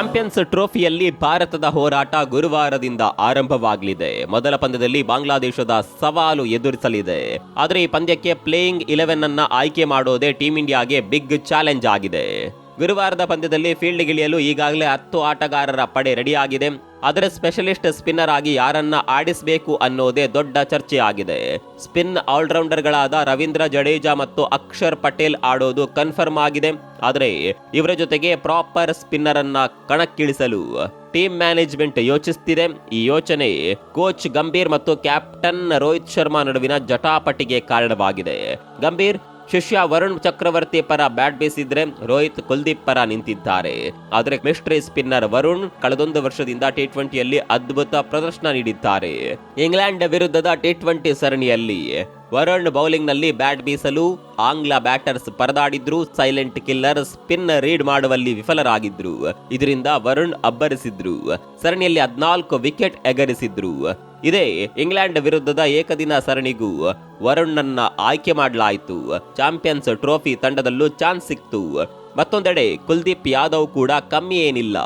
Champions ಟ್ರೋಫಿಯಲ್ಲಿ ಭಾರತದ ಹೋರಾಟ ಗುರುವಾರದಿಂದ ಆರಂಭವಾಗಲಿದೆ. ಮೊದಲ ಪಂದ್ಯದಲ್ಲಿ ಬಾಂಗ್ಲಾದೇಶದ ಸವಾಲು ಎದುರಿಸಲಿದೆ. ಆದರೆ ಈ ಪಂದ್ಯಕ್ಕೆ ಪ್ಲೇಯಿಂಗ್ ಇಲೆವೆನ್ ಅನ್ನ ಆಯ್ಕೆ ಮಾಡೋದೇ ಟೀಂ ಇಂಡಿಯಾಗೆ ಬಿಗ್ ಚಾಲೆಂಜ್ ಆಗಿದೆ. ಗುರುವಾರದ ಪಂದ್ಯದಲ್ಲಿ ಫೀಲ್ಡ್ಗಿಳಿಯಲು ಈಗಾಗಲೇ ಹತ್ತು ಆಟಗಾರರ ಪಡೆ ರೆಡಿಯಾಗಿದೆ. ಆದರೆ ಸ್ಪೆಷಲಿಸ್ಟ್ ಸ್ಪಿನ್ನರ್ ಆಗಿ ಯಾರನ್ನ ಆಡಿಸಬೇಕು ಅನ್ನೋದೇ ದೊಡ್ಡ ಚರ್ಚೆ ಆಗಿದೆ ಸ್ಪಿನ್ ಆಲ್ರೌಂಡರ್ಗಳಾದ ರವೀಂದ್ರ ಜಡೇಜಾ ಮತ್ತು ಅಕ್ಷರ್ ಪಟೇಲ್ ಆಡೋದು ಕನ್ಫರ್ಮ್ ಆಗಿದೆ. ಆದರೆ ಇವರ ಜೊತೆಗೆ ಪ್ರಾಪರ್ ಸ್ಪಿನ್ನರ್ ಅನ್ನ ಕಣಕ್ಕಿಳಿಸಲು ಟೀಮ್ ಮ್ಯಾನೇಜ್ಮೆಂಟ್ ಯೋಚಿಸ್ತಿದೆ. ಈ ಯೋಚನೆ ಕೋಚ್ ಗಂಭೀರ್ ಮತ್ತು ಕ್ಯಾಪ್ಟನ್ ರೋಹಿತ್ ಶರ್ಮಾ ನಡುವಿನ ಜಟಾಪಟಿಗೆ ಕಾರಣವಾಗಿದೆ. ಗಂಭೀರ್ ಶಿಷ್ಯ ವರುಣ್ ಚಕ್ರವರ್ತಿ ಪರ ಬ್ಯಾಟ್ ಬೀಸಿದ್ರೆ ರೋಹಿತ್ ಕುಲ್ದೀಪ್ ಪರ ನಿಂತಿದ್ದಾರೆ. ಆದರೆ ಮಿಸ್ಟ್ರಿ ಸ್ಪಿನ್ನರ್ ವರುಣ್ ಕಳೆದೊಂದು ವರ್ಷದಿಂದ ಟಿ ಟ್ವೆಂಟಿಯಲ್ಲಿ ಅದ್ಭುತ ಪ್ರದರ್ಶನ ನೀಡಿದ್ದಾರೆ. ಇಂಗ್ಲೆಂಡ್ ವಿರುದ್ಧದ ಟಿ ಟ್ವೆಂಟಿ ಸರಣಿಯಲ್ಲಿ ವರುಣ್ ಬೌಲಿಂಗ್ನಲ್ಲಿ ಬ್ಯಾಟ್ ಬೀಸಲು ಆಂಗ್ಲ ಬ್ಯಾಟರ್ಸ್ ಪರದಾಡಿದ್ರು, ಸೈಲೆಂಟ್ ಕಿಲ್ಲರ್ ಸ್ಪಿನ್ ರೀಡ್ ಮಾಡುವಲ್ಲಿ ವಿಫಲರಾಗಿದ್ರು. ಇದರಿಂದ ವರುಣ್ ಅಬ್ಬರಿಸಿದ್ರು. ಸರಣಿಯಲ್ಲಿ ಹದ್ನಾಲ್ಕು ವಿಕೆಟ್ ಎಗರಿಸಿದ್ರು. ಇದೇ ಇಂಗ್ಲೆಂಡ್ ವಿರುದ್ಧದ ಏಕದಿನ ಸರಣಿಗೂ ವರುಣ್ನನ್ನ ಆಯ್ಕೆ ಮಾಡಲಾಯಿತು. ಚಾಂಪಿಯನ್ಸ್ ಟ್ರೋಫಿ ತಂಡದಲ್ಲೂ ಚಾನ್ಸ್ ಸಿಕ್ತು. ಮತ್ತೊಂದೆಡೆ ಕುಲ್ದೀಪ್ ಯಾದವ್ ಕೂಡ ಕಮ್ಮಿ ಏನಿಲ್ಲ.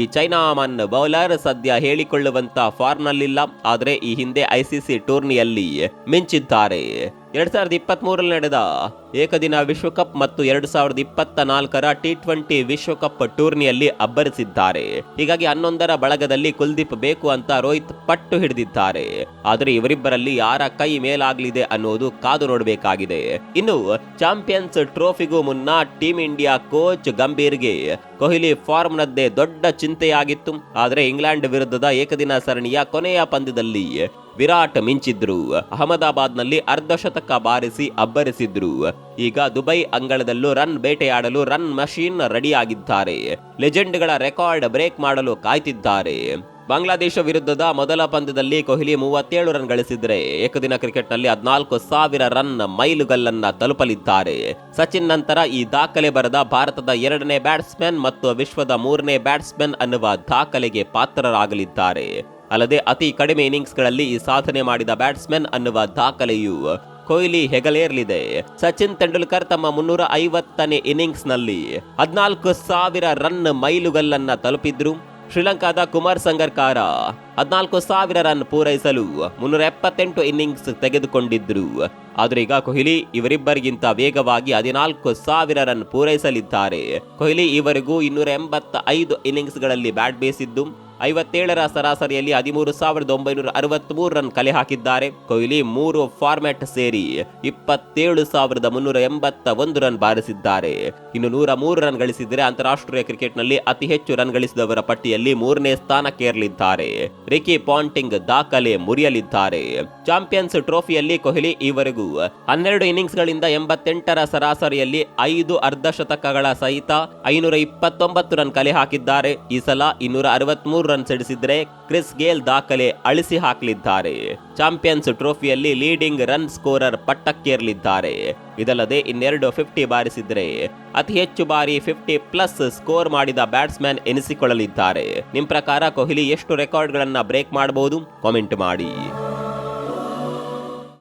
ಈ ಚೈನಾಮನ್ ಬೌಲರ್ ಸದ್ಯ ಹೇಳಿಕೊಳ್ಳುವಂತ ಫಾರ್ಮ್ನಲ್ಲಿಲ್ಲ ಆದರೆ ಈ ಹಿಂದೆ ಐಸಿಸಿ ಟೂರ್ನಿಯಲ್ಲಿ ಮಿಂಚಿದ್ದಾರೆ. ಎರಡ್ ಸಾವಿರದ ಇಪ್ಪತ್ತ್ ಮೂರಲ್ಲಿ ನಡೆದ ಏಕದಿನ ವಿಶ್ವಕಪ್ ಮತ್ತು ಎರಡ್ ಸಾವಿರದ ಇಪ್ಪತ್ತ ನಾಲ್ಕರ ಟಿ ಟ್ವೆಂಟಿ ವಿಶ್ವಕಪ್ ಟೂರ್ನಿಯಲ್ಲಿ ಅಬ್ಬರಿಸಿದ್ದಾರೆ. ಹೀಗಾಗಿ ಹನ್ನೊಂದರ ಬಳಗದಲ್ಲಿ ಕುಲ್ದೀಪ್ ಬೇಕು ಅಂತ ರೋಹಿತ್ ಪಟ್ಟು ಹಿಡಿದಿದ್ದಾರೆ. ಆದರೆ ಇವರಿಬ್ಬರಲ್ಲಿ ಯಾರ ಕೈ ಮೇಲಾಗಲಿದೆ ಅನ್ನೋದು ಕಾದು ನೋಡಬೇಕಾಗಿದೆ. ಇನ್ನು ಚಾಂಪಿಯನ್ಸ್ ಟ್ರೋಫಿಗೂ ಮುನ್ನ ಟೀಂ ಇಂಡಿಯಾ ಕೋಚ್ ಗಂಭೀರ್ಗೆ ಕೊಹ್ಲಿ ಫಾರ್ಮ್ನದ್ದೇ ದೊಡ್ಡ ಚಿಂತೆಯಾಗಿತ್ತು. ಆದರೆ ಇಂಗ್ಲೆಂಡ್ ವಿರುದ್ಧದ ಏಕದಿನ ಸರಣಿಯ ಕೊನೆಯ ಪಂದ್ಯದಲ್ಲಿ ವಿರಾಟ್ ಮಿಂಚಿದ್ರು. ಅಹಮದಾಬಾದ್ನಲ್ಲಿ ಅರ್ಧಶತಕ ಬಾರಿಸಿ ಅಬ್ಬರಿಸಿದ್ರು. ಈಗ ದುಬೈ ಅಂಗಳದಲ್ಲೂ ರನ್ ಬೇಟೆಯಾಡಲು ರನ್ ಮಷೀನ್ ರೆಡಿಯಾಗಿದ್ದಾರೆ. ಲೆಜೆಂಡ್ಗಳ ರೆಕಾರ್ಡ್ ಬ್ರೇಕ್ ಮಾಡಲು ಕಾಯ್ತಿದ್ದಾರೆ. ಬಾಂಗ್ಲಾದೇಶ ವಿರುದ್ಧದ ಮೊದಲ ಪಂದ್ಯದಲ್ಲಿ ಕೊಹ್ಲಿ ಮೂವತ್ತೇಳು ರನ್ ಗಳಿಸಿದ್ರೆ ಏಕದಿನ ಕ್ರಿಕೆಟ್ನಲ್ಲಿ ಹದಿನಾಲ್ಕು ಸಾವಿರ ರನ್ ಮೈಲುಗಲ್ಲನ್ನ ತಲುಪಲಿದ್ದಾರೆ. ಸಚಿನ್ ನಂತರ ಈ ದಾಖಲೆ ಬರೆದ ಭಾರತದ ಎರಡನೇ ಬ್ಯಾಟ್ಸ್ಮನ್ ಮತ್ತು ವಿಶ್ವದ ಮೂರನೇ ಬ್ಯಾಟ್ಸ್ಮನ್ ಅನ್ನುವ ದಾಖಲೆಗೆ ಪಾತ್ರರಾಗಲಿದ್ದಾರೆ. ಅಲ್ಲದೆ ಅತಿ ಕಡಿಮೆ ಇನ್ನಿಂಗ್ಸ್ಗಳಲ್ಲಿ ಈ ಸಾಧನೆ ಮಾಡಿದ ಬ್ಯಾಟ್ಸ್ಮನ್ ಅನ್ನುವ ದಾಖಲೆಯು ಕೊಹ್ಲಿ ಹೆಗಲೇರಲಿದೆ. ಸಚಿನ್ ತೆಂಡೂಲ್ಕರ್ ತಮ್ಮ ಮುನ್ನೂರ ಐವತ್ತನೇ ಇನ್ನಿಂಗ್ಸ್ನಲ್ಲಿ ಹದಿನಾಲ್ಕು ಸಾವಿರ ರನ್ ಮೈಲುಗಲ್ಲನ್ನ ತಲುಪಿದ್ರು. ಶ್ರೀಲಂಕಾದ ಕುಮಾರ್ ಸಂಗರ್ಕಾರ ಹದಿನಾಲ್ಕು ಸಾವಿರ ರನ್ ಪೂರೈಸಲು ಮುನ್ನೂರ ಎಪ್ಪತ್ತೆಂಟು ಇನ್ನಿಂಗ್ಸ್ ತೆಗೆದುಕೊಂಡಿದ್ರು. ಆದರೆ ಈಗ ಕೊಹ್ಲಿ ಇವರಿಬ್ಬರಿಗಿಂತ ವೇಗವಾಗಿ ಹದಿನಾಲ್ಕು ಸಾವಿರ ರನ್ ಪೂರೈಸಲಿದ್ದಾರೆ. ಕೊಹ್ಲಿ ಇವರಿಗೂ ಇನ್ನೂರ ಎಂಬತ್ತ ಐದು ಇನ್ನಿಂಗ್ಸ್ಗಳಲ್ಲಿ ಬ್ಯಾಟ್ ಬೇಸಿದ್ದು ಐವತ್ತೇಳರ ಸರಾಸರಿಯಲ್ಲಿ ಹದಿಮೂರು ಸಾವಿರದ ಒಂಬೈನೂರ ಅರವತ್ಮೂರು ರನ್ ಕಲೆ ಹಾಕಿದ್ದಾರೆ. ಕೊಹ್ಲಿ ಮೂರು ಫಾರ್ಮ್ಯಾಟ್ ಸೇರಿ ಇಪ್ಪತ್ತೇಳು ಸಾವಿರದ ಮುನ್ನೂರ ಎಂಬತ್ತ ಒಂದು ರನ್ ಬಾರಿಸಿದ್ದಾರೆ. ಇನ್ನು ನೂರ ಮೂರು ರನ್ ಗಳಿಸಿದರೆ ಅಂತಾರಾಷ್ಟ್ರೀಯ ಕ್ರಿಕೆಟ್ನಲ್ಲಿ ಅತಿ ಹೆಚ್ಚು ರನ್ ಗಳಿಸಿದವರ ಪಟ್ಟಿಯಲ್ಲಿ ಮೂರನೇ ಸ್ಥಾನಕ್ಕೇರಲಿದ್ದಾರೆ ರಿಕಿ ಪಾಂಟಿಂಗ್ ದಾಖಲೆ ಮುರಿಯಲಿದ್ದಾರೆ. ಚಾಂಪಿಯನ್ಸ್ ಟ್ರೋಫಿಯಲ್ಲಿ ಕೊಹ್ಲಿ ಈವರೆಗೂ ಹನ್ನೆರಡು ಇನ್ನಿಂಗ್ಸ್ಗಳಿಂದ ಎಂಬತ್ತೆಂಟರ ಸರಾಸರಿಯಲ್ಲಿ ಐದು ಅರ್ಧಶತಕಗಳ ಸಹಿತ ಐನೂರ ಇಪ್ಪತ್ತೊಂಬತ್ತು ರನ್ ಕಲೆ ಹಾಕಿದ್ದಾರೆ. ಈ ಸಲ ಇನ್ನೂರ ಅರವತ್ಮೂರು ರನ್ ಸಿಡಿಸಿದ್ರೆ ಕ್ರಿಸ್ ಗೇಲ್ ದಾಖಲೆ ಅಳಿಸಿ ಹಾಕಲಿದ್ದಾರೆ. ಚಾಂಪಿಯನ್ಸ್ ಟ್ರೋಫಿಯಲ್ಲಿ ಲೀಡಿಂಗ್ ರನ್ ಸ್ಕೋರರ್ ಪಟ್ಟಕ್ಕೇರಲಿದ್ದಾರೆ. ಇದಲ್ಲದೆ ಇನ್ನೆರಡು ಫಿಫ್ಟಿ ಬಾರಿಸಿದ್ರೆ ಅತಿ ಹೆಚ್ಚು ಬಾರಿ ಫಿಫ್ಟಿ ಪ್ಲಸ್ ಸ್ಕೋರ್ ಮಾಡಿದ ಬ್ಯಾಟ್ಸ್ಮನ್ ಎನಿಸಿಕೊಳ್ಳಲಿದ್ದಾರೆ. ನಿಮ್ ಪ್ರಕಾರ ಕೊಹ್ಲಿ ಎಷ್ಟು ರೆಕಾರ್ಡ್ಗಳನ್ನ ಬ್ರೇಕ್ ಮಾಡಬಹುದು ಕಾಮೆಂಟ್ ಮಾಡಿ.